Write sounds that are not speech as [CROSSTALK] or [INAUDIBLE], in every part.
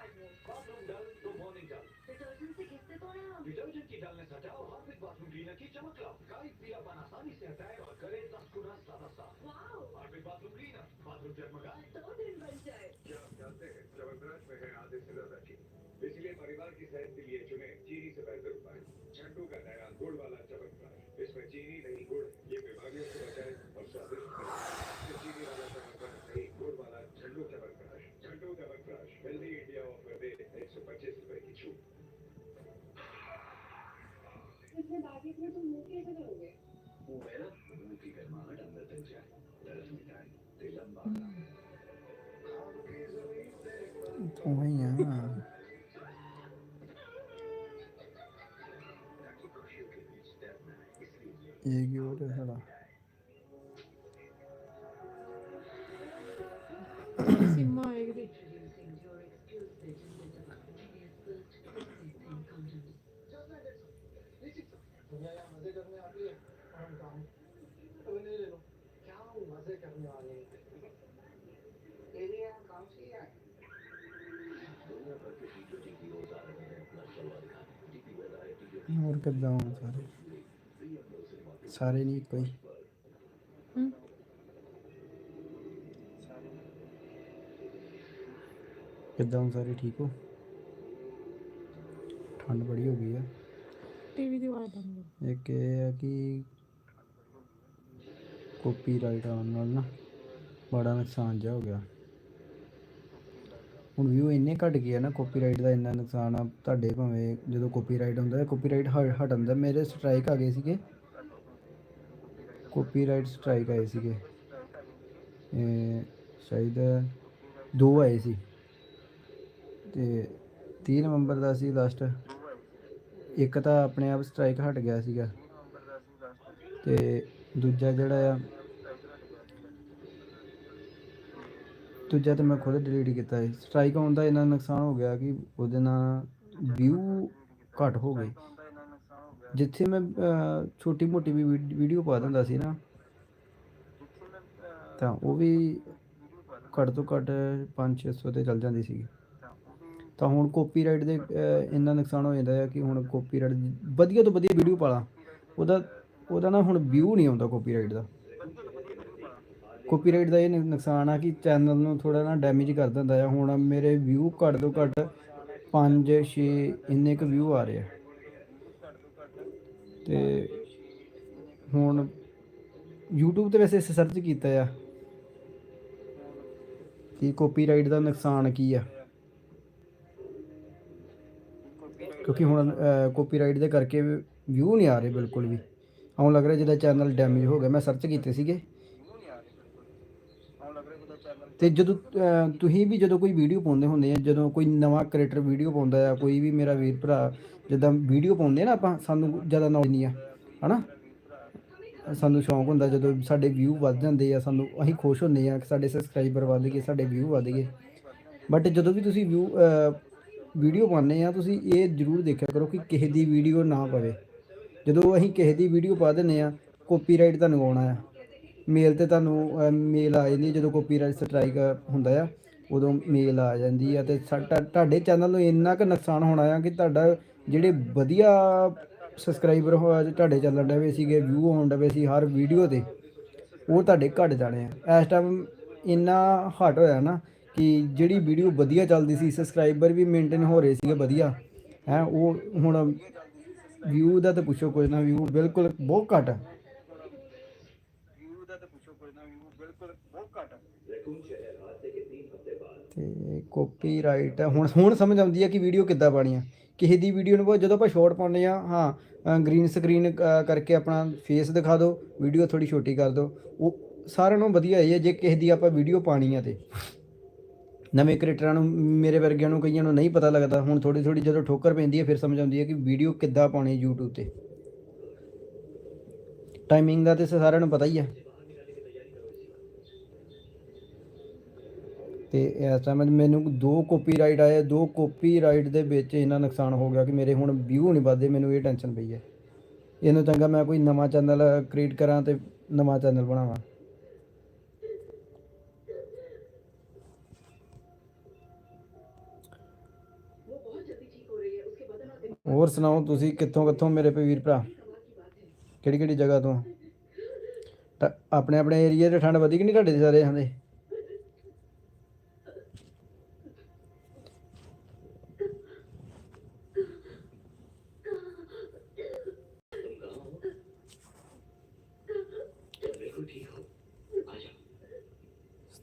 Bathroom डल तो morning डल detergent से घिसते तो हैं हम डिटर्जेंट की डलनेस हटाओ हार्पिक बाथरूम क्लीनर की चमक लाओ काई पीलापन आसानी से हटाए और करे दस गुना ज्यादा साफ wow Harpic bathroom cleaner bathroom जगमगाए không phải nhớ à. ਹੋਣ ਸਾਰੇ। ਸਾਰੇ ਨਹੀਂ ਇੱਕੋ ਹੀ। ਹਮ। ਕਿੱਦਾਂ ਸਾਰੇ ਠੀਕ ਹੋ? ਠੰਡ ਬੜੀ ਹੋ ਗਈ ਆ। ਟੀਵੀ ਦੀ ਆਵਾਜ਼ ਬੰਦ ਇੱਕ ਇਹ ਹੈ ਕਿ ਕਾਪੀਰਾਈਟ ਆਉਣ ਨਾਲ ਨਾ ਬੜਾ ਨੁਕਸਾਨ ਜਿਹਾ ਹੋ ਗਿਆ। ਹੁਣ ਵਿਊ ਇੰਨੇ ਘਟ ਗਏ ਆ ਨਾ ਕਾਪੀਰਾਈਟ ਦਾ ਇੰਨਾ ਨੁਕਸਾਨ ਆ, ਤੁਹਾਡੇ ਭਾਵੇਂ ਜਦੋਂ ਕਾਪੀਰਾਈਟ ਹੁੰਦਾ ਹੈ ਕਾਪੀਰਾਈਟ ਹਟ ਦਾ ਮੇਰੇ ਸਟ੍ਰਾਈਕ ਆ ਗਏ ਸੀਗੇ। ਕਾਪੀਰਾਈਟ ਸਟ੍ਰਾਈਕ ਆਏ ਸੀਗੇ। ਇਹ ਸ਼ਾਇਦ ਦੋ ਆਏ ਸੀ। ਤੇ 30 ਨਵੰਬਰ ਦਾ ਸੀ ਲਾਸਟ ਇੱਕ ਤਾਂ ਆਪਣੇ ਆਪ ਸਟ੍ਰਾਈਕ ਹਟ ਗਿਆ ਸੀਗਾ। ਤੇ ਦੂਜਾ ਜਿਹੜਾ ਆ ਦੂਜਾ ਤਾਂ ਮੈਂ ਖੁਦ ਡਿਲੀਟ ਕੀਤਾ ਹੈ ਸਟ੍ਰਾਈਕ ਆਉਣ ਦਾ ਇੰਨਾ ਨੁਕਸਾਨ ਹੋ ਗਿਆ ਕਿ ਉਹਦੇ ਨਾਲ ਵਿਊ ਘਟ ਹੋ ਗਏ। ਜਿੱਥੇ ਮੈਂ ਛੋਟੀ ਮੋਟੀ ਵੀ ਵੀਡੀਓ ਪਾ ਦਿੰਦਾ ਸੀ ਨਾ, ਤਾਂ ਉਹ ਵੀ ਘੱਟ ਤੋਂ ਘੱਟ 5-600 ਤੇ ਚੱਲ ਜਾਂਦੀ ਸੀ ਤਾਂ ਹੁਣ ਕਾਪੀਰਾਈਟ ਦੇ ਇੰਨਾ ਨੁਕਸਾਨ ਹੋ ਜਾਂਦਾ ਹੈ ਕਿ ਹੁਣ ਕਾਪੀਰਾਈਟ ਵਧੀਆ ਤੋਂ ਵਧੀਆ ਵੀਡੀਓ ਪਾ ਪਾਲਾ ਉਹਦਾ ਉਹਦਾ ਨਾ ਹੁਣ ਵਿਊ ਨਹੀਂ ਆਉਂਦਾ ਕਾਪੀਰਾਈਟ ਦਾ। ਕਾਪੀਰਾਈਟ ਦਾ ਇਹ ਨੁ- ਨੁਕਸਾਨ ਆ ਕਿ ਚੈਨਲ ਨੂੰ ਥੋੜਾ ਨਾ ਡੈਮੇਜ ਕਰ ਦਿੰਦਾ ਆ। ਹੁਣ ਮੇਰੇ ਵਿਊ ਘੱਟ ਤੋਂ ਘੱਟ 5 6 ਇੰਨੇ ਕੁ ਵਿਊ ਆ ਰਹੇ ਆ। ਤੇ ਹੁਣ YouTube ਤੇ ਵੈਸੇ ਸਰਚ ਕੀਤਾ ਆ ਕਿ ਕਾਪੀਰਾਈਟ ਦਾ ਨੁਕਸਾਨ ਕੀ ਆ। ਕਿਉਂਕਿ ਹੁਣ ਕਾਪੀਰਾਈਟ ਦੇ ਕਰਕੇ ਵਿਊ ਨਹੀਂ ਆ ਰਹੇ ਬਿਲਕੁਲ ਵੀ। ਆਉਣ ਲੱਗ ਰਿਹਾ ਜਿੱਦਾਂ ਚੈਨਲ ਡੈਮੇਜ ਹੋ ਗਿਆ। ਮੈਂ ਸਰਚ ਕੀਤੇ ਸੀਗੇ। ਤੇ ਜਦੋਂ ਅਹ, ਤੁਸੀਂ ਵੀ ਜਦੋਂ ਕੋਈ ਵੀਡੀਓ ਪਾਉਂਦੇ ਹੁੰਦੇ ਆ ਜਦੋਂ ਕੋਈ ਨਵਾਂ ਕ੍ਰੀਏਟਰ ਵੀਡੀਓ ਪਾਉਂਦਾ ਆ ਕੋਈ ਵੀ ਮੇਰਾ ਵੀਰ ਭਰਾ ਜਦੋਂ ਵੀਡੀਓ ਪਾਉਂਦੇ ਆ ਨਾ ਆਪਾਂ ਸਾਨੂੰ ਜ਼ਿਆਦਾ ਨੌਲੇਜ ਨਹੀਂ ਆ ਹਨਾ? ਸਾਨੂੰ ਸ਼ੌਂਕ ਹੁੰਦਾ ਜਦੋਂ ਸਾਡੇ ਵਿਊ ਵੱਧ ਜਾਂਦੇ ਆ ਸਾਨੂੰ ਅਸੀਂ ਖੁਸ਼ ਹੁੰਦੇ ਆ ਕਿ ਸਾਡੇ ਸਬਸਕ੍ਰਾਈਬਰ ਵੱਧ ਗਏ ਸਾਡੇ ਵਿਊ ਵੱਧ ਗਏ। ਬਟ ਜਦੋਂ ਵੀ ਤੁਸੀਂ ਵਿਊ ਵੀਡੀਓ ਪਾਉਂਦੇ ਆ ਤੁਸੀਂ ਇਹ ਜ਼ਰੂਰ ਦੇਖਿਆ ਕਰੋ ਕਿ ਕਿਸੇ ਦੀ ਵੀਡੀਓ ਨਾ ਪਵੇ। ਜਦੋਂ ਅਸੀਂ ਕਿਸੇ ਦੀ ਵੀਡੀਓ ਪਾ ਦਿੰਦੇ ਆ ਕਾਪੀਰਾਈਟ ਤੁਹਾਨੂੰ ਆਉਣਾ ਆ। ਮੇਲ ਤੇ ਤੁਹਾਨੂੰ ਮੇਲ ਆ ਜਾਂਦੀ ਹੈ ਜਦੋਂ ਕਾਪੀਰਾਈਟ ਸਟ੍ਰਾਈਕ ਹੁੰਦਾ ਆ, ਉਦੋਂ ਮੇਲ ਆ ਜਾਂਦੀ ਆ ਤੇ ਸਾਡਾ ਤੁਹਾਡੇ ਚੈਨਲ ਨੂੰ ਇੰਨਾ ਕੁ ਨੁਕਸਾਨ ਹੋਣਾ ਆ ਕਿ ਤੁਹਾਡਾ ਜਿਹੜੇ ਵਧੀਆ ਸਬਸਕ੍ਰਾਈਬਰ ਹੋਇਆ ਤੁਹਾਡੇ ਚੱਲਣ ਡਵੇ ਸੀਗੇ ਵਿਊ ਆਉਣ ਡਵੇ ਸੀ ਹਰ ਵੀਡੀਓ ਤੇ, ਉਹ ਤੁਹਾਡੇ ਘਟ ਜਾਣੇ ਆ। ਇਸ ਟਾਈਮ ਇੰਨਾ ਹਟ ਹੋਇਆ ਨਾ ਕਿ ਜਿਹੜੀ ਵੀਡੀਓ ਵਧੀਆ ਚੱਲਦੀ ਸੀ, ਸਬਸਕ੍ਰਾਈਬਰ ਵੀ ਮੇਨਟੇਨ ਹੋ ਰਹੇ ਸੀਗੇ ਵਧੀਆ, ਹੈ, ਉਹ ਹੁਣ ਵਿਊ ਦਾ ਤਾਂ ਪੁੱਛੋ ਕੁਝ ਨਾ ਵਿਊ ਬਿਲਕੁਲ ਬਹੁਤ ਘੱਟ ਆ ਤੇ ਕਾਪੀਰਾਈਟ ਹੁਣ ਹੁਣ ਸਮਝ ਆਉਂਦੀ ਹੈ ਕਿ ਵੀਡੀਓ ਕਿੱਦਾਂ ਪਾਣੀ ਆ। ਕਿਸੇ ਦੀ ਵੀਡੀਓ ਨੂੰ ਜਦੋਂ ਆਪਾਂ ਸ਼ਾਰਟ ਪਾਉਂਦੇ ਆ, ਹਾਂ ਗ੍ਰੀਨ ਸਕਰੀਨ ਕਰਕੇ ਆਪਣਾ ਫੇਸ ਦਿਖਾ ਦਿਓ ਵੀਡੀਓ ਥੋੜੀ ਛੋਟੀ ਕਰ ਦਿਓ। ਉਹ ਸਾਰਿਆਂ ਨੂੰ ਵਧੀਆ ਇਹ ਹੈ ਜੇ ਕਿਸੇ ਦੀ ਆਪਾਂ ਵੀਡੀਓ ਪਾਣੀ ਆ ਤੇ। ਨਵੇਂ ਕ੍ਰੀਏਟਰਾਂ ਨੂੰ, ਮੇਰੇ ਵਰਗਿਆਂ ਨੂੰ, ਕਈਆਂ ਨੂੰ ਨਹੀਂ ਪਤਾ ਲੱਗਦਾ। ਹੁਣ ਥੋੜੀ ਥੋੜੀ ਜਦੋਂ ਠੋਕਰ ਪੈਂਦੀ ਹੈ ਫਿਰ ਸਮਝ ਆਉਂਦੀ ਹੈ ਕਿ ਵੀਡੀਓ ਕਿੱਦਾਂ ਪਾਉਣੀ YouTube ਤੇ। ਟਾਈਮਿੰਗ ਦਾ ਤੇ ਸਾਰਿਆਂ ਨੂੰ ਪਤਾ ਹੀ ਹੈ ਤੇ ਇਸ ਟਾਈਮ ਮੈਨੂੰ ਦੋ ਕਾਪੀਰਾਈਟ ਆਏ, ਦੋ ਕਾਪੀਰਾਈਟ ਦੇ ਵਿੱਚ ਇੰਨਾ ਨੁਕਸਾਨ ਹੋ ਗਿਆ ਕਿ ਮੇਰੇ ਹੁਣ ਵਿਊ ਨਹੀਂ ਵੱਧਦੇ, ਮੈਨੂੰ ਇਹ ਟੈਨਸ਼ਨ ਪਈ ਹੈ। ਇਹਨੂੰ ਚੰਗਾ ਮੈਂ ਕੋਈ ਨਵਾਂ ਚੈਨਲ ਕ੍ਰੀਏਟ ਕਰਾਂ ਤੇ ਨਵਾਂ ਚੈਨਲ ਬਣਾਵਾਂ। ਹੋਰ ਸੁਣਾਓ, ਤੁਸੀਂ ਕਿੱਥੋਂ ਕਿੱਥੋਂ ਮੇਰੇ ਵੀਰ ਭਰਾ? ਕਿਹੜੀ ਕਿਹੜੀ ਜਗ੍ਹਾ ਤੋਂ? ਤਾਂ ਆਪਣੇ ਆਪਣੇ ਏਰੀਆ 'ਚ ਠੰਡ ਵਧੀ ਕਿ ਨਹੀਂ ਤੁਹਾਡੇ ਸਾਰੇ ਹੁੰਦੇ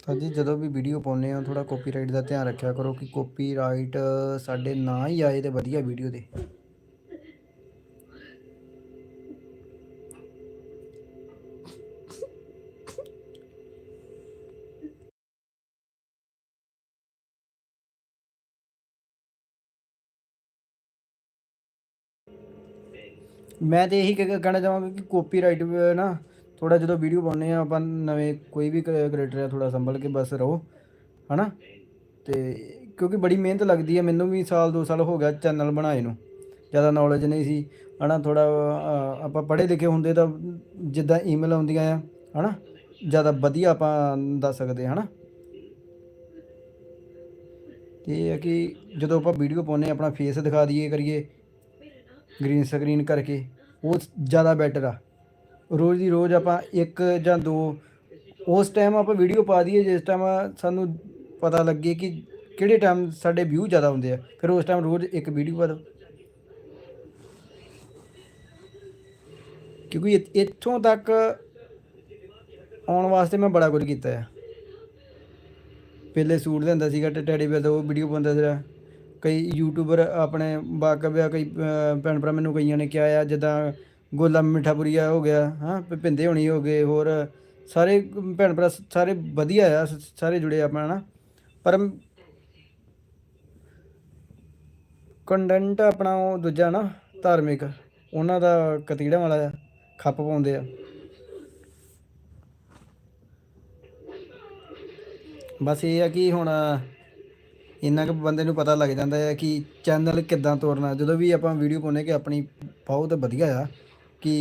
ਉਸਤਾਦ ਜੀ ਜਦੋਂ ਵੀ ਵੀਡੀਓ ਪਾਉਂਦੇ ਆ ਥੋੜਾ ਕਾਪੀਰਾਈਟ ਦਾ ਧਿਆਨ ਰੱਖਿਆ ਕਰੋ ਕਿ ਕਾਪੀਰਾਈਟ ਸਾਡੇ ਨਾ ਹੀ ਆਏ ਤੇ ਵਧੀਆ ਵੀਡੀਓ ਦੇ। ਮੈਂ ਤੇ ਇਹੀ ਕਹਿਣਾ ਚਾਹਾਂਗਾ ਕਿ ਕਾਪੀਰਾਈਟ ਨਾ ਥੋੜਾ ਜਦੋਂ ਵੀਡੀਓ ਪਾਉਂਦੇ ਆ ਆਪਾਂ ਨਵੇਂ ਕੋਈ ਵੀ ਕ੍ਰੀਏਟਰ ਆ ਥੋੜਾ ਸੰਭਲ ਕੇ ਬਸ ਰਹੋ ਹਨਾ? ਤੇ ਕਿਉਂਕਿ ਬੜੀ ਮਿਹਨਤ ਲੱਗਦੀ ਹੈ ਮੈਨੂੰ ਵੀ ਸਾਲ ਦੋ ਸਾਲ ਹੋ ਗਿਆ ਚੈਨਲ ਬਣਾਏ ਨੂੰ। ਜ਼ਿਆਦਾ ਨੌਲੇਜ ਨਹੀਂ ਸੀ ਹਨਾ? ਥੋੜਾ ਆਪਾਂ ਪੜ੍ਹੇ ਲਿਖੇ ਹੁੰਦੇ ਤਾਂ ਜਿੱਦਾਂ ਈਮੇਲ ਆਉਂਦੀਆਂ ਆ ਹਨਾ? ਜ਼ਿਆਦਾ ਵਧੀਆ ਆਪਾਂ ਦੱਸ ਸਕਦੇ ਹਨਾ? ਤੇ ਇਹ ਹੈ ਕਿ ਜਦੋਂ ਆਪਾਂ ਵੀਡੀਓ ਪਾਉਂਦੇ ਹਾਂ, ਆਪਣਾ ਫੇਸ ਦਿਖਾ ਦਈਏ ਕਰੀਏ ਗ੍ਰੀਨ ਸਕਰੀਨ ਕਰਕੇ ਉਹ ਜ਼ਿਆਦਾ ਬੈਟਰ ਆ। ਰੋਜ਼ ਦੀ ਰੋਜ਼ ਆਪਾਂ ਇੱਕ ਜਾਂ ਦੋ, ਉਸ ਟਾਈਮ ਆਪਾਂ ਵੀਡੀਓ ਪਾ ਦਈਏ, ਜਿਸ ਟਾਈਮ ਸਾਨੂੰ ਪਤਾ ਲੱਗੇ ਕਿ ਕਿਹੜੇ ਟਾਈਮ ਸਾਡੇ ਵਿਊ ਜ਼ਿਆਦਾ ਹੁੰਦੇ ਆ, ਫਿਰ ਉਸ ਟਾਈਮ ਰੋਜ਼ ਇੱਕ ਵੀਡੀਓ ਪਾ ਦਿਓ। ਕਿਉਂਕਿ ਇੱਥੋਂ ਤੱਕ ਆਉਣ ਵਾਸਤੇ ਮੈਂ ਬੜਾ ਕੁਝ ਕੀਤਾ ਆ। ਪਹਿਲੇ ਸੂਟ ਲੈਂਦਾ ਸੀਗਾ ਟੈਡੀ ਬੇਅਰ ਦਾ, ਉਹ ਵੀਡੀਓ ਪਾਉਂਦਾ ਸੀਗਾ। ਕਈ ਯੂਟਿਊਬਰ ਆਪਣੇ ਵਾਕਬ ਆ ਕਈ ਭੈਣ ਭਰਾ ਮੈਨੂੰ ਕਈਆਂ ਨੇ ਕਿਹਾ ਆ, ਜਿੱਦਾਂ ਗੋਲਾ ਮਿੱਠਾਪੁਰੀਆ ਹੋ ਗਿਆ, ਹਾਂ ਭਿੰਦੇ ਹੋਣੀ ਹੋ ਗਏ, ਹੋਰ ਸਾਰੇ ਭੈਣ ਭਰਾ ਸਾਰੇ ਵਧੀਆ ਆ ਸਾਰੇ ਜੁੜੇ ਆਪਾਂ ਨਾ ਪਰ ਕੰਟੈਂਟ ਆਪਣਾ ਉਹ ਦੂਜਾ ਨਾ, ਧਾਰਮਿਕ, ਉਹਨਾਂ ਦਾ ਕਤੀੜਾਂ ਵਾਲਾ ਆ ਖੱਪ ਪਾਉਂਦੇ ਆ। ਬਸ ਇਹ ਆ ਕਿ ਹੁਣ ਇੰਨਾ ਕੁ ਬੰਦੇ ਨੂੰ ਪਤਾ ਲੱਗ ਜਾਂਦਾ ਹੈ ਕਿ ਚੈਨਲ ਕਿੱਦਾਂ ਤੋਰਨਾ, ਜਦੋਂ ਵੀ ਆਪਾਂ ਵੀਡੀਓ ਪਾਉਂਦੇ ਕਿ ਆਪਣੀ ਬਹੁਤ ਵਧੀਆ ਆ। ਕਿ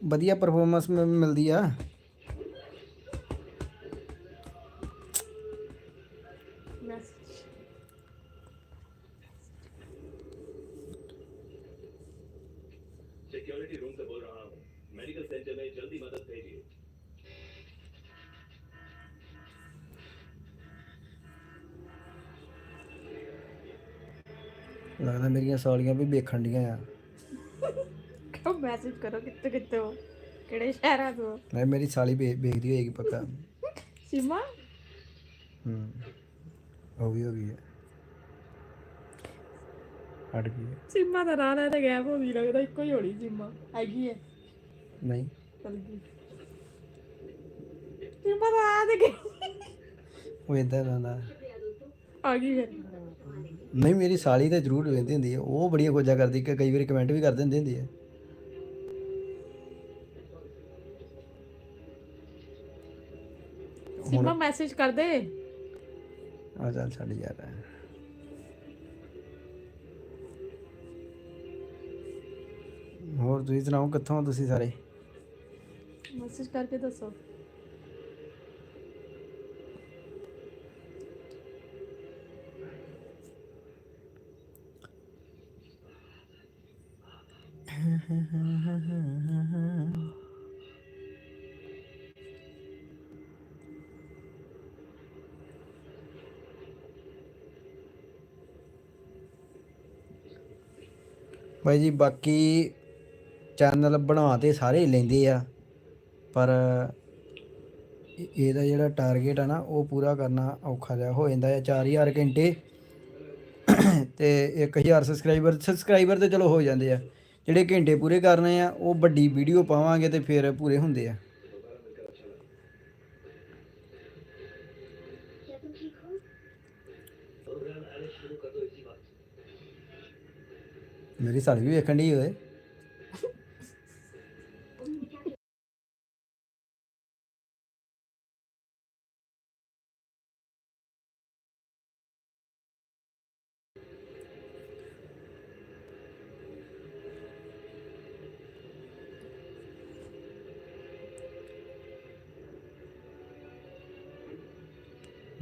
ਵਧੀਆ ਪਰਫਾਰਮੈਂਸ ਮਿਲਦੀ ਆ ਮੈਸੇਜ सिक्योरिटी रूम से बोल रहा हूँ मेडिकल सेंटर में जल्दी मदद भेजिए ਲੱਗਦਾ ਮੇਰੀਆਂ ਸਾਲੀਆਂ ਵੀ ਵੇਖਣ ਡੀਆਂ ਆ ਕਿਉਂ ਮੈਸੇਜ ਕਰੋ ਕਿੱਥੇ ਕਿੱਥੇ ਹੋ? ਕਿਹੜੇ ਸ਼ਹਿਰਾਂ ਤੋਂ ਮੈਂ ਮੇਰੀ ਸਾਲੀ ਵੇਖਦੀ ਹੋਏਗੀ ਪੱਕਾ। ਸੀਮਾ? ਹੂੰ। ਹੋ ਗਈ ਹੋ ਗਈ ਹੈ। ਹਟ ਗਈ ਹੈ। ਸੀਮਾ ਦਾ ਨਾਂ ਲੈ ਤੇ ਗੈਪ ਹੋ ਗਈ ਲੱਗਦਾ ਇੱਕੋ ਹੀ ਹੋਣੀ ਸੀਮਾ। ਹੈਗੀ ਹੈ। ਨਹੀਂ। ਚਲ ਗਈ। ਸੀਮਾ ਦਾ ਆ ਤੇ ਗਈ ਉਹ ਇਦਾਂ ਦਾ ਆ ਗਈ ਫਿਰ। ਨਹੀਂ ਮੇਰੀ ਸਾਲੀ ਤਾਂ ਜ਼ਰੂਰ ਵੇਖਦੀ ਹੁੰਦੀ ਹੈ। ਉਹ ਬੜੀਆਂ ਖੋਜਾਂ ਕਰਦੀ ਕਿ ਕਈ ਵਾਰੀ ਕਮੈਂਟ ਵੀ ਕਰ ਦਿੰਦੀ ਹੁੰਦੀ ਹੈ। ਸੀਮਾ ਮੈਸੇਜ ਕਰ ਦੇ। ਆ ਚੱਲ ਛੱਡ ਯਾਰ। ਹੋਰ ਤੁਸੀਂ ਸੁਣਾਓ ਕਿੱਥੋਂ ਹੋ ਤੁਸੀਂ ਸਾਰੇ? ਮੈਸੇਜ ਕਰਕੇ ਦੱਸੋ। [LAUGHS] ਬਾਈ ਜੀ, ਬਾਕੀ ਚੈਨਲ ਬਣਾ ਤੇ ਸਾਰੇ ਲੈਂਦੇ ਆ, ਪਰ ਇਹਦਾ ਜਿਹੜਾ ਟਾਰਗੇਟ ਆ ਨਾ, ਉਹ ਪੂਰਾ ਕਰਨਾ ਔਖਾ ਜਿਹਾ ਹੋ ਜਾਂਦਾ ਹੈ 4000 ਘੰਟੇ [COUGHS] ਤੇ 1000 ਸਬਸਕ੍ਰਾਈਬਰ ਸਬਸਕ੍ਰਾਈਬਰ ਤੇ ਚਲੋ ਹੋ ਜਾਂਦੇ ਆ। ਜਿਹੜੇ ਘੰਟੇ ਪੂਰੇ ਕਰਨੇ ਆ, ਉਹ ਵੱਡੀ ਵੀਡੀਓ ਪਾਵਾਂਗੇ ਤੇ ਫਿਰ ਪੂਰੇ ਹੁੰਦੇ ਆ। ਸਾਲੀ ਵੀ ਵੇਖਣ ਦੀ ਹੋਏ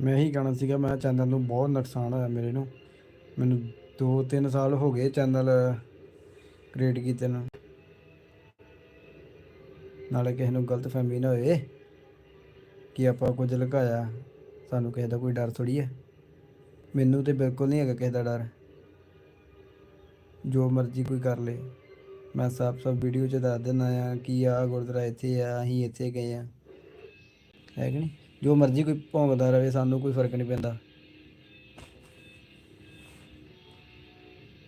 ਮੈਂ ਹੀ ਕਹਿਣਾ ਸੀਗਾ, ਮੈਂ ਚੈਨਲ ਨੂੰ ਬਹੁਤ ਨੁਕਸਾਨ ਹੋਇਆ ਮੇਰੇ ਨੂੰ। ਮੈਨੂੰ ਦੋ ਤਿੰਨ ਸਾਲ ਹੋ ਗਏ ਚੈਨਲ ਕ੍ਰੀਏਟ ਕੀਤੇ ਨੂੰ। ਨਾਲੇ ਕਿਸੇ ਨੂੰ ਗਲਤ ਫਹਿਮੀ ਨਾ ਹੋਏ ਕਿ ਆਪਾਂ ਕੁਝ ਲਗਾਇਆ ਸਾਨੂੰ ਕਿਸੇ ਦਾ ਕੋਈ ਡਰ ਥੋੜੀ ਹੈ। ਮੈਨੂੰ ਤੇ ਬਿਲਕੁਲ ਨਹੀਂ ਹੈਗਾ ਕਿਸੇ ਦਾ ਡਰ। ਜੋ ਮਰਜ਼ੀ ਕੋਈ ਕਰ ਲੇ। ਮੈਂ ਸਾਫ਼ ਸਾਫ਼ ਵੀਡੀਓ 'ਚ ਦੱਸ ਦਿੰਦਾ ਆ ਕਿ ਆ ਗੁਰਦੁਆਰਾ ਇੱਥੇ ਆ, ਅਸੀਂ ਇੱਥੇ ਗਏ ਆ ਹੈ ਕਿ ਨਹੀਂ? ਜੋ ਮਰਜ਼ੀ ਕੋਈ ਭੌਂਕਦਾ ਰਵੇ, ਸਾਨੂੰ ਕੋਈ ਫ਼ਰਕ ਨਹੀਂ ਪੈਂਦਾ।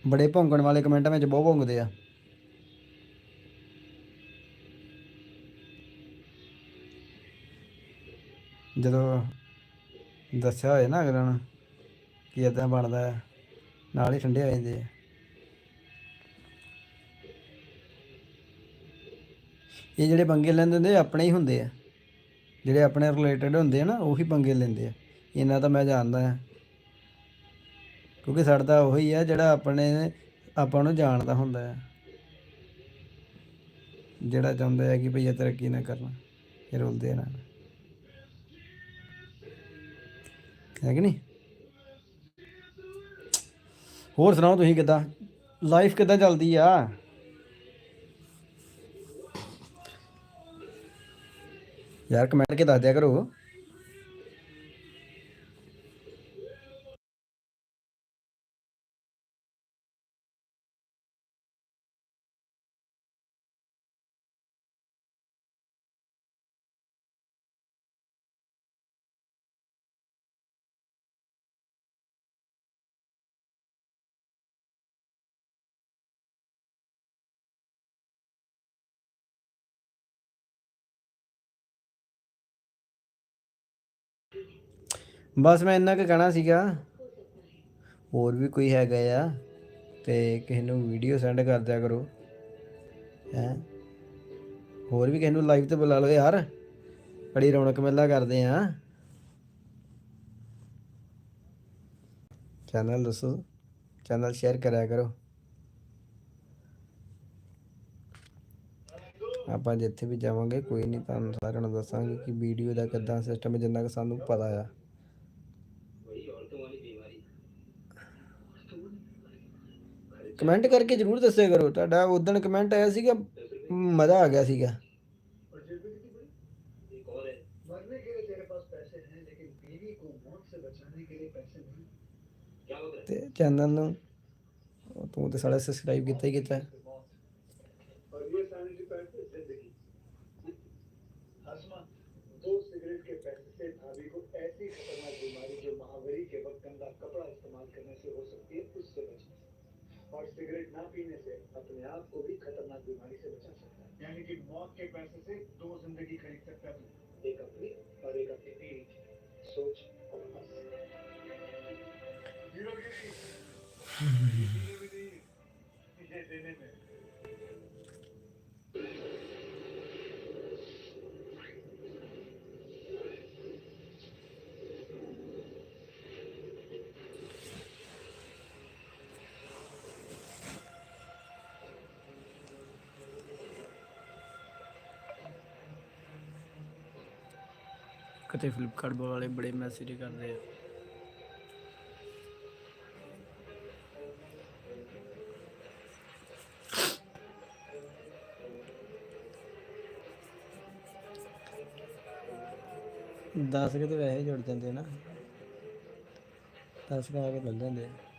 ਬੜੇ ਭੌਂਕਣ ਵਾਲੇ ਕਮੈਂਟਾਂ ਵਿੱਚ ਬਹੁਤ ਭੌਂਕਦੇ ਆ। ਜਦੋਂ ਦੱਸਿਆ ਹੋਏ ਨਾ ਅਗਰਾਂ ਨੂੰ ਕਿ ਇਦਾਂ ਬਣਦਾ ਹੈ, ਨਾਲ ਹੀ ਠੰਡੇ ਹੋ ਜਾਂਦੇ ਆ। ਇਹ ਜਿਹੜੇ ਪੰਗੇ ਲੈਂਦੇ ਹੁੰਦੇ ਆਪਣੇ ਹੀ ਹੁੰਦੇ ਆ। ਜਿਹੜੇ ਆਪਣੇ ਰਿਲੇਟਡ ਹੁੰਦੇ ਆ ਨਾ, ਉਹੀ ਪੰਗੇ ਲੈਂਦੇ ਆ। ਇਹਨਾਂ ਤਾਂ ਮੈਂ ਜਾਣਦਾ ਆ ਕਿਉਂਕਿ ਸਾਡਾ ਤਾਂ ਉਹੀ ਹੈ ਜਿਹੜਾ ਆਪਣੇ, ਆਪਾਂ ਨੂੰ ਜਾਣਦਾ ਹੁੰਦਾ ਆ। ਜਿਹੜਾ ਚਾਹੁੰਦਾ ਹੈ ਕਿ ਭਈ ਤਰੱਕੀ ਨਾ ਕਰਨਾ, ਇਹ ਰੁਲਦੇ ਆ ਹੈ ਕਿ ਨਹੀਂ? ਹੋਰ ਸੁਣਾਓ ਤੁਸੀਂ ਕਿੱਦਾਂ? ਲਾਈਫ ਕਿੱਦਾਂ ਚੱਲਦੀ ਆ? ਯਾਰ ਕਮੈਂਟ ਕੇ ਦੱਸ ਦਿਆ ਕਰੋ? ਬਸ ਮੈਂ ਇੰਨਾ ਕੁ ਕਹਿਣਾ ਸੀਗਾ। ਹੋਰ ਵੀ ਕੋਈ ਹੈਗਾ ਆ ਤੇ ਕਿਸੇ ਨੂੰ ਵੀਡੀਓ ਸੈਂਡ ਕਰ ਦਿਆ ਕਰੋ। ਹੈ। ਹੋਰ ਵੀ ਕਿਸੇ ਨੂੰ ਲਾਈਵ ਤੇ ਬੁਲਾ ਲਓ ਯਾਰ। ਬੜੀ ਰੌਣਕ ਮੇਲਾ ਕਰਦੇ ਆ। ਚੈਨਲ ਦੱਸੋ। ਚੈਨਲ ਸ਼ੇਅਰ ਕਰਿਆ ਕਰੋ। ਆਪਾਂ ਜਿੱਥੇ ਵੀ ਜਾਵਾਂਗੇ, ਕੋਈ ਨਹੀਂ ਤੁਹਾਨੂੰ ਸਾਰਿਆਂ ਨੂੰ ਦੱਸਾਂਗੇ ਕਿ ਵੀਡੀਓ ਦਾ ਕਿੱਦਾਂ ਸਿਸਟਮ ਹੈ ਜਿੰਨਾ ਕਿ ਸਾਨੂੰ ਪਤਾ ਆ। ਕਮੈਂਟ ਕਰਕੇ ਜਰੂਰ ਦੱਸਿਆ ਕਰੋ ਤੁਹਾਡਾ ਉਦੋਂ ਕਮੈਂਟ ਆਇਆ ਸੀਗਾ ਮਜ਼ਾ ਆ ਗਿਆ ਸੀਗਾ और जिंदगी की बड़ी मरने के लिए तेरे पास पैसे हैं लेकिन बीवी को मौत से बचाने के लिए पैसे नहीं ਤੇ ਚੈਨਲ ਨੂੰ ਉਹ ਤੂੰ ਤੇ ਸਾਡਾ ਸਬਸਕ੍ਰਾਈਬ ਕੀਤਾ ਹੀ ਕੀਤਾ ਹੈ। और ये सैनिटरी पैड पे जिंदगी आसमा दो सिगरेट के पैसे से भाभी को ऐसी खतरनाक पीने से अपने आप को भी खतरनाक बीमारी से बचा सकता है यानी कि मौत के पैसे से दो जिंदगी खरीद सकता है एक अपनी और एक अपनी बीवी की सोच और बस ਕਿਤੇ ਫਲਿੱਪਕਾਰਟ ਵਾਲੇ ਬੜੇ ਮੈਸੇਜ ਕਰਦੇ ਆ। ਦਸ ਕੇ ਤੇ ਵੈਸੇ ਜੁੜ ਜਾਂਦੇ ਨਾ। ਦਸ ਕੇ ਆ ਕੇ ਮਿਲ ਜਾਂਦੇ ਆ।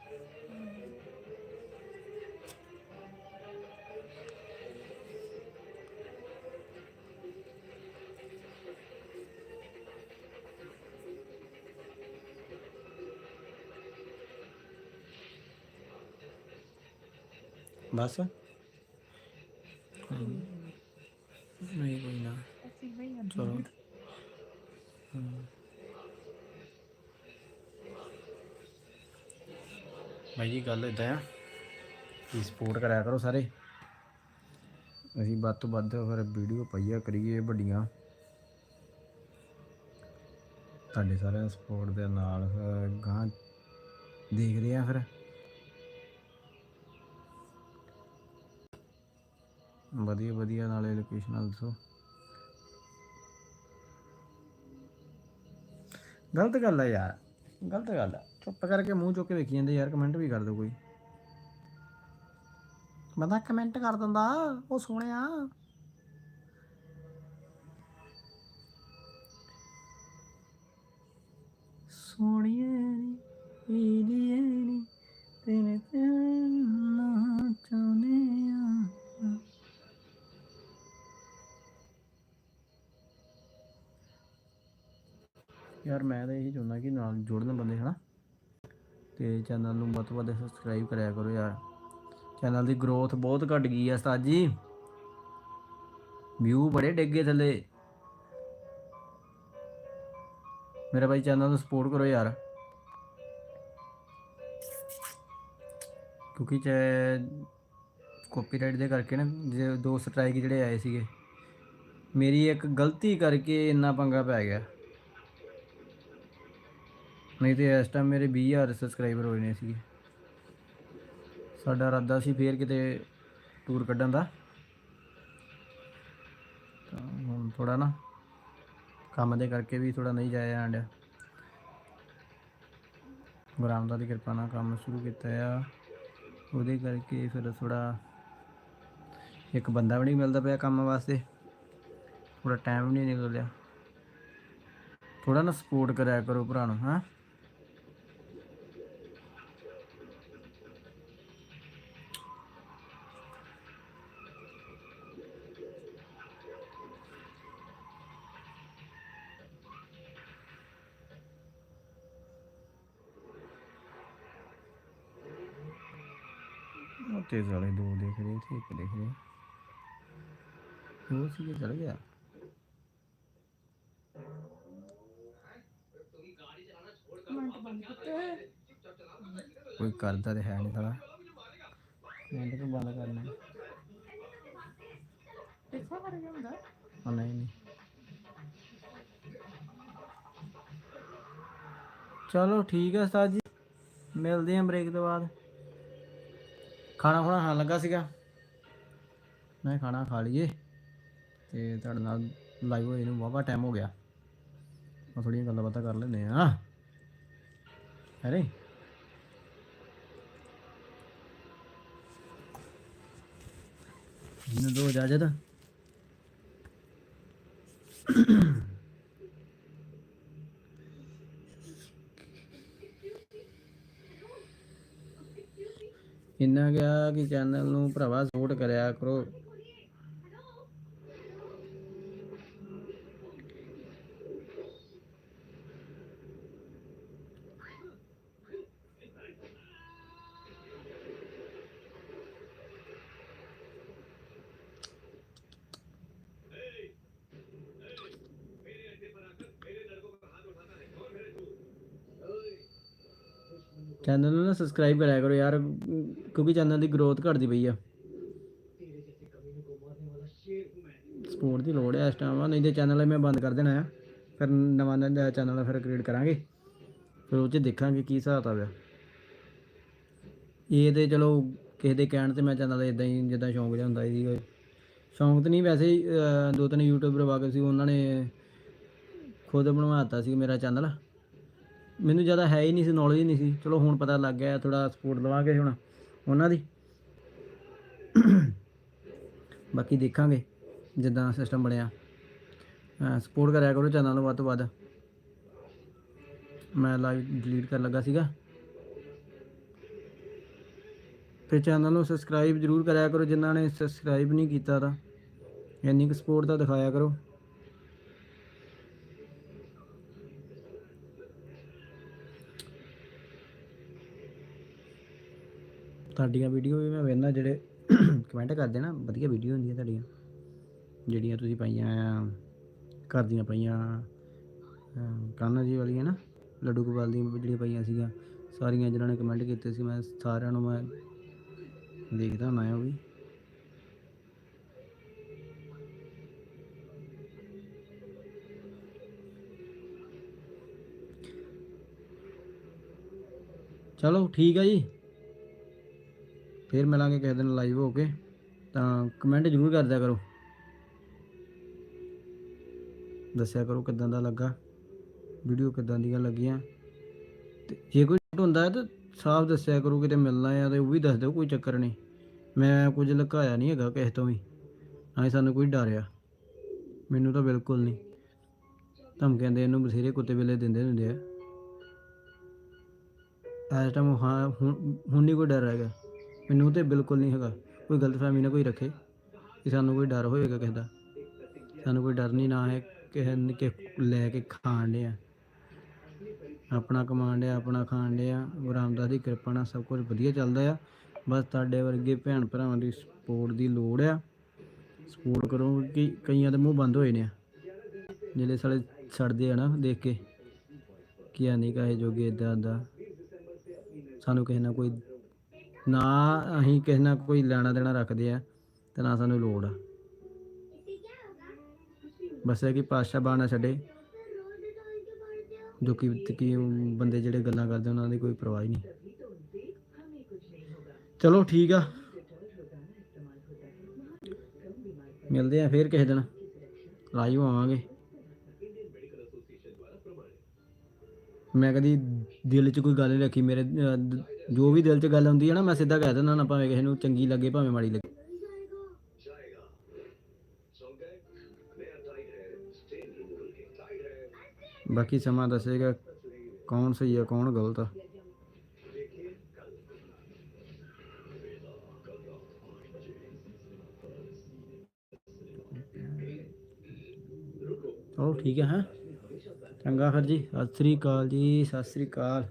ਬਸ। ਨਹੀਂ ਕੋਈ ਨਾ। ਚਲੋ। ਭਾਈ ਜੀ ਗੱਲ ਇਦਾਂ ਆ। ਕਿ ਸਪੋਰਟ ਕਰਿਆ ਕਰੋ ਸਾਰੇ। ਅਸੀਂ ਵੱਧ ਤੋਂ ਵੱਧ ਫਿਰ ਵੀਡੀਓ ਪਾਈਆ ਕਰੀਏ ਵੱਡੀਆਂ। ਤੁਹਾਡੇ ਸਾਰਿਆਂ ਸਪੋਰਟ ਦੇ ਨਾਲ ਗਾਂ ਦੇਖ ਰਹੇ ਆ ਫਿਰ। ਵਧੀਆ ਵਧੀਆ ਨਾਲੇ ਲੋਕੇਸ਼ਨਾਂ ਦੱਸੋ। ਗਲਤ ਗੱਲ ਆ ਯਾਰ, ਗਲਤ ਗੱਲ ਆ। ਚੁੱਪ ਕਰਕੇ ਮੂੰਹ ਚੁੱਕ ਕੇ ਵੇਖੀ ਜਾਂਦੇ ਯਾਰ ਕਮੈਂਟ ਵੀ ਕਰ ਦਿਓ ਕੋਈ। ਬੰਦਾ ਕਮੈਂਟ ਕਰ ਦਿੰਦਾ, ਉਹ ਸੋਹਣਿਆ ਸੋਹਣੀਏ ਨੀ ਹੀਲੀਏ ਨੀ, ਤੇਰੇ ਪਿਆਰ ਚਾਹੁੰਦੇ ਆ ਯਾਰ ਮੈਂ ਤਾਂ ਇਹੀ ਚਾਹੁੰਦਾ ਕਿ ਨਾਲ ਜੁੜਨ ਬੰਦੇ, ਹਨਾ? ਤੇ ਚੈਨਲ ਨੂੰ ਵੱਧ ਤੋਂ ਵੱਧ ਸਬਸਕ੍ਰਾਈਬ ਕਰਿਆ ਕਰੋ ਯਾਰ। ਚੈਨਲ ਦੀ ਗਰੋਥ ਬਹੁਤ ਘਟ ਗਈ ਹੈ ਉਸਤਾਦ ਜੀ। ਵਿਊ ਬੜੇ ਡਿੱਗੇ ਥੱਲੇ। ਮੇਰਾ ਭਾਈ ਚੈਨਲ ਨੂੰ ਸਪੋਰਟ ਕਰੋ ਯਾਰ। ਕਿਉਂਕਿ ਚੈ ਕਾਪੀਰਾਈਟ ਦੇ ਕਰਕੇ ਨਾ ਜੇ ਦੋ ਸਟ੍ਰਾਈਕ ਜਿਹੜੇ ਆਏ ਸੀਗੇ। ਮੇਰੀ ਇੱਕ ਗਲਤੀ ਕਰਕੇ ਇੰਨਾ ਪੰਗਾ ਪੈ ਗਿਆ। ਨਹੀਂ ਤੇ ਇਸ ਟਾਈਮ ਮੇਰੇ 20000 ਸਬਸਕ੍ਰਾਈਬਰ ਹੋਏ ਨੇ ਸੀਗੇ। ਸਾਡਾ ਇਰਾਦਾ ਸੀ ਫੇਰ ਕਿਤੇ ਟੂਰ ਕੱਢਣ ਦਾ। ਤਾਂ ਹੁਣ ਥੋੜਾ ਨਾ ਕੰਮ ਦੇ ਕਰਕੇ ਵੀ ਥੋੜਾ ਨਹੀਂ ਜਾਇਆ ਜਾਣ ਡਿਆ। ਗੁਰਾਮਦਾ ਦੀ ਕਿਰਪਾ ਨਾਲ ਕੰਮ ਸ਼ੁਰੂ ਕੀਤਾ ਆ। ਉਹਦੇ ਕਰਕੇ ਫਿਰ ਥੋੜਾ ਇੱਕ ਬੰਦਾ ਵੀ ਨਹੀਂ ਮਿਲਦਾ ਪਿਆ ਕੰਮ ਵਾਸਤੇ। ਥੋੜਾ ਟਾਈਮ ਵੀ ਨਹੀਂ ਨਿਕਲ ਰਿਹਾ ਥੋੜਾ ਨਾ ਸਪੋਰਟ ਕਰਿਆ ਕਰੋ ਭਰਾ ਨੂੰ, ਹਾਂ। ਉਹ ਤੇਜ਼ ਵਾਲੇ ਦੋ ਦੇਖ ਰਹੇ ਸੀ ਇੱਕ ਦੇਖ ਰਹੇ ਉਹ ਸੀ ਚਲ ਗਿਆ ਮਿੰਟ ਬੰਦ ਕੀਤੇ ਕੋਈ ਕਰਦਾ ਤੇ ਹੈ ਨਹੀਂ ਸਾਲਾ ਮਿੰਟ ਤੋਂ ਬੰਦ ਕਰਨਾ ਦੇਖੋ ਕਰ ਗਿਆ ਹੁੰਦਾ ਉਹ ਨਹੀਂ ਨਹੀਂ ਚਲੋ ਠੀਕ ਹੈ ਉਸਤਾਦ ਜੀ ਮਿਲਦੇ ਹਾਂ ਬ੍ਰੇਕ ਤੋਂ ਬਾਅਦ ਖਾਣਾ ਖੁਣਾ ਖਾਣ ਲੱਗਾ ਸੀਗਾ। ਮੈਂ ਖਾਣਾ ਖਾ ਲਈਏ ਤੇ ਤੁਹਾਡੇ ਨਾਲ ਲਾਈਵ ਹੋਏ ਨੂੰ ਵਾਵਾ ਟਾਈਮ ਹੋ ਗਿਆ। ਮੈਂ ਥੋੜੀਆਂ ਗੱਲਾਂ ਬਾਤਾਂ ਕਰ ਲੈਂਦੇ ਆ ਅਰੇ ਮੈਨੂੰ ਦੋ ਇਜਾਜ਼ਤ। ਇੰਨਾ ਗਿਆ ਕਿ ਚੈਨਲ ਨੂੰ ਭਰਾਵਾ ਸਪੋਰਟ ਕਰਿਆ ਕਰੋ। ਚੈਨਲ ਨੂੰ ਨਾ ਸਬਸਕ੍ਰਾਈਬ ਕਰਿਆ ਕਰੋ ਯਾਰ, ਕਿਉਂਕਿ ਚੈਨਲ ਦੀ ਗਰੋਥ ਘਟਦੀ ਪਈ ਆ। ਸਪੋਰਟ ਦੀ ਲੋੜ ਹੈ ਇਸ ਟਾਈਮ ਨਹੀਂ ਤੇ ਚੈਨਲ ਮੈਂ ਬੰਦ ਕਰ ਦੇਣਾ ਆ। ਫਿਰ ਨਵਾਂ ਨਵਾਂ ਚੈਨਲ ਫਿਰ ਕ੍ਰੀਏਟ ਕਰਾਂਗੇ। ਫਿਰ ਉਹ 'ਚ ਦੇਖਾਂਗੇ ਕੀ ਹਿਸਾਬ ਆ। ਇਹ ਤੇ ਚਲੋ ਕਿਸੇ ਦੇ ਕਹਿਣ ਤੇ ਮੈਂ ਚੈਨਲ ਦਾ ਇਦਾਂ ਹੀ, ਜਿੱਦਾਂ ਸ਼ੌਂਕ ਜਿਹਾ ਹੁੰਦਾ ਸੀ ਸ਼ੌਂਕ ਤਾਂ ਨਹੀਂ ਵੈਸੇ ਹੀ ਦੋ ਤਿੰਨ ਯੂਟਿਊਬਰ ਵਾਕਫ ਸੀ, ਉਹਨਾਂ ਨੇ ਖੁਦ ਬਣਵਾਤਾ ਸੀ ਮੇਰਾ ਚੈਨਲ ਮੈਨੂੰ ਜ਼ਿਆਦਾ ਹੈ ਹੀ ਨਹੀਂ ਸੀ ਨੌਲੇਜ ਹੀ ਨਹੀਂ ਸੀ। ਚਲੋ ਹੁਣ ਪਤਾ ਲੱਗ ਗਿਆ ਥੋੜਾ ਸਪੋਰਟ ਲਵਾਂਗੇ ਹੁਣ ਉਹਨਾਂ ਦੀ। ਬਾਕੀ ਦੇਖਾਂਗੇ ਜਿੱਦਾਂ ਸਿਸਟਮ ਬਣਿਆ। ਸਪੋਰਟ ਕਰਿਆ ਕਰੋ ਚੈਨਲ ਨੂੰ ਵੱਧ ਤੋਂ ਵੱਧ। ਮੈਂ ਲਾਈਵ ਡਿਲੀਟ ਕਰਨ ਲੱਗਾ ਸੀਗਾ। ਤੇ ਚੈਨਲ ਨੂੰ ਸਬਸਕ੍ਰਾਈਬ ਜਰੂਰ ਕਰਿਆ ਕਰੋ, ਜਿਨ੍ਹਾਂ ਨੇ ਸਬਸਕ੍ਰਾਈਬ ਨਹੀਂ ਕੀਤਾ ਤਾਂ। ਇੰਨੀ ਕੁ ਸਪੋਰਟ ਤਾਂ ਦਿਖਾਇਆ ਕਰੋ। ਤੁਹਾਡੀਆਂ ਵੀਡੀਓ ਵੀ ਮੈਂ ਵੇਖਣਾ ਜਿਹੜੇ ਕਮੈਂਟ ਕਰਦੇ ਨਾ, ਵਧੀਆ ਵੀਡੀਓ ਹੁੰਦੀਆਂ ਤੁਹਾਡੀਆਂ। ਜਿਹੜੀਆਂ ਤੁਸੀਂ ਪਾਈਆਂ ਆ, ਘਰ ਦੀਆਂ ਪਾਈਆਂ ਕਾਨਾ ਜੀ ਵਾਲੀਆਂ ਨਾ, ਲੱਡੂ ਗੋਪਾਲ ਦੀਆਂ ਜਿਹੜੀਆਂ ਪਾਈਆਂ ਸੀਗੀਆਂ, ਸਾਰੀਆਂ ਜਿਨ੍ਹਾਂ ਨੇ ਕਮੈਂਟ ਕੀਤੇ ਸੀ, ਮੈਂ ਸਾਰਿਆਂ ਨੂੰ ਮੈਂ ਦੇਖਦਾ ਹੁੰਦਾ ਆ ਉਹ ਵੀ। ਚਲੋ ਠੀਕ ਹੈ ਜੀ। ਫਿਰ ਮਿਲਾਂਗੇ ਕਿਸੇ ਦਿਨ ਲਾਈਵ ਹੋ ਕੇ, ਤਾਂ ਕਮੈਂਟ ਜ਼ਰੂਰ ਕਰ ਦਿਆ ਕਰੋ। ਦੱਸਿਆ ਕਰੋ ਕਿਦਾਂ ਦਾ ਲੱਗਾ ਵੀਡੀਓ ਕਿਦਾਂ ਦੀਆਂ ਲੱਗੀਆਂ। ਤੇ ਜੇ ਕੋਈ doubt ਹੁੰਦਾ ਤਾਂ ਸਾਫ਼ ਦੱਸਿਆ ਕਰੋ, ਕਿਤੇ ਮਿਲਣਾ ਆ ਤੇ ਉਹ ਵੀ ਦੱਸ ਦਿਓ, ਕੋਈ ਚੱਕਰ ਨਹੀਂ। ਮੈਂ ਕੁਝ ਲੁਕਾਇਆ ਨਹੀਂ ਹੈਗਾ ਕਿਸੇ ਤੋਂ ਵੀ, ਨਾ ਹੀ ਸਾਨੂੰ ਕੋਈ ਡਰ ਆ। ਮੈਨੂੰ ਤਾਂ ਬਿਲਕੁਲ ਨਹੀਂ। ਧਮਕੀਆਂ ਦੇ ਇਹਨੂੰ ਬਥੇਰੇ ਕੁੱਤੇ ਵੇਲੇ ਦਿੰਦੇ ਹੁੰਦੇ ਆ। ਇਸ ਟਾਈਮ ਹਾਂ, ਹੁਣ ਹੁਣ ਨਹੀਂ ਕੋਈ ਡਰ ਹੈਗਾ। ਮੈਨੂੰ ਤੇ ਬਿਲਕੁਲ ਨਹੀਂ ਹੈਗਾ। ਕੋਈ ਗਲਤਫਹਿਮੀ ਨਾ ਕੋਈ ਰੱਖੇ। ਕਿ ਸਾਨੂੰ ਕੋਈ ਡਰ ਹੋਏਗਾ ਕਿਸੇ ਦਾ। ਸਾਨੂੰ ਕੋਈ ਡਰ ਨਹੀਂ ਨਾ ਹੈ ਕਿਸੇ ਨੇ ਕਿ ਲੈ ਕੇ ਖਾਣ ਡਿਆ। ਆਪਣਾ ਕਮਾਉਣ ਡਿਆ, ਆਪਣਾ ਖਾਣ ਡਿਆ। ਗੁਰੂ ਰਾਮਦਾਸ ਦੀ ਕਿਰਪਾ ਨਾਲ ਸਭ ਕੁਝ ਵਧੀਆ ਚੱਲਦਾ ਆ। ਬਸ ਤੁਹਾਡੇ ਵਰਗੇ ਭੈਣ ਭਰਾਵਾਂ ਦੀ ਸਪੋਰਟ ਦੀ ਲੋੜ ਆ। ਸਪੋਰਟ ਕਰੋ ਕਿ ਕਈਆਂ ਦੇ ਮੂੰਹ ਬੰਦ ਹੋਏ ਨੇ ਜਿਹੜੇ ਸਾਲੇ ਛੱਡਦੇ ਆ ਨਾ ਦੇਖ ਕੇ। ਕੀ ਆ ਨਹੀਂ ਕਹੇ ਜੋਗੇ ਇਦਾਂ ਦਾ ਸਾਨੂੰ ਕਿਸੇ ਨਾਲ ਕੋਈ ਨਾ ਅਸੀਂ ਕਿਸੇ ਨਾਲ ਕੋਈ ਲੈਣਾ ਦੇਣਾ ਰੱਖਦੇ ਆ ਤੇ ਨਾ ਸਾਨੂੰ ਲੋੜ ਆ। ਬਸ ਇਹ ਕਿ ਪਾਸ਼ਾ ਬਾਣਾ ਛੱਡੇ। ਜੋ ਕਿ ਕਿ ਬੰਦੇ ਜਿਹੜੇ ਗੱਲਾਂ ਕਰਦੇ ਉਹਨਾਂ ਦੀ ਕੋਈ ਪਰਵਾਹ ਹੀ ਨਹੀਂ। ਚਲੋ ਠੀਕ ਆ। ਮਿਲਦੇ ਆ ਫੇਰ ਕਿਸੇ ਦਿਨ। ਲਾਈਵ ਆਵਾਂਗੇ। ਮੈਂ ਕਦੀ ਦਿਲ 'ਚ ਕੋਈ ਗੱਲ ਨਹੀਂ ਰੱਖੀ, ਮੇਰੇ ਜੋ ਵੀ ਦਿਲ 'ਚ ਗੱਲ ਹੁੰਦੀ ਹੈ ਨਾ, ਮੈਂ ਸਿੱਧਾ ਕਹਿ ਦਿੰਦਾ ਨਾ, ਭਾਵੇਂ ਕਿਸੇ ਨੂੰ ਚੰਗੀ ਲੱਗੇ, ਭਾਵੇਂ ਮਾੜੀ ਲੱਗੇ। ਬਾਕੀ ਸਮਾਂ ਦੱਸੇਗਾ ਕੌਣ ਸਹੀ ਹੈ ਕੌਣ ਗਲਤ ਆ। ਚਲੋ ਠੀਕ ਹੈ ਹੈਂ? ਚੰਗਾ ਫਿਰ ਜੀ ਸਤਿ ਸ੍ਰੀ ਅਕਾਲ ਜੀ ਸਤਿ ਸ੍ਰੀ ਅਕਾਲ।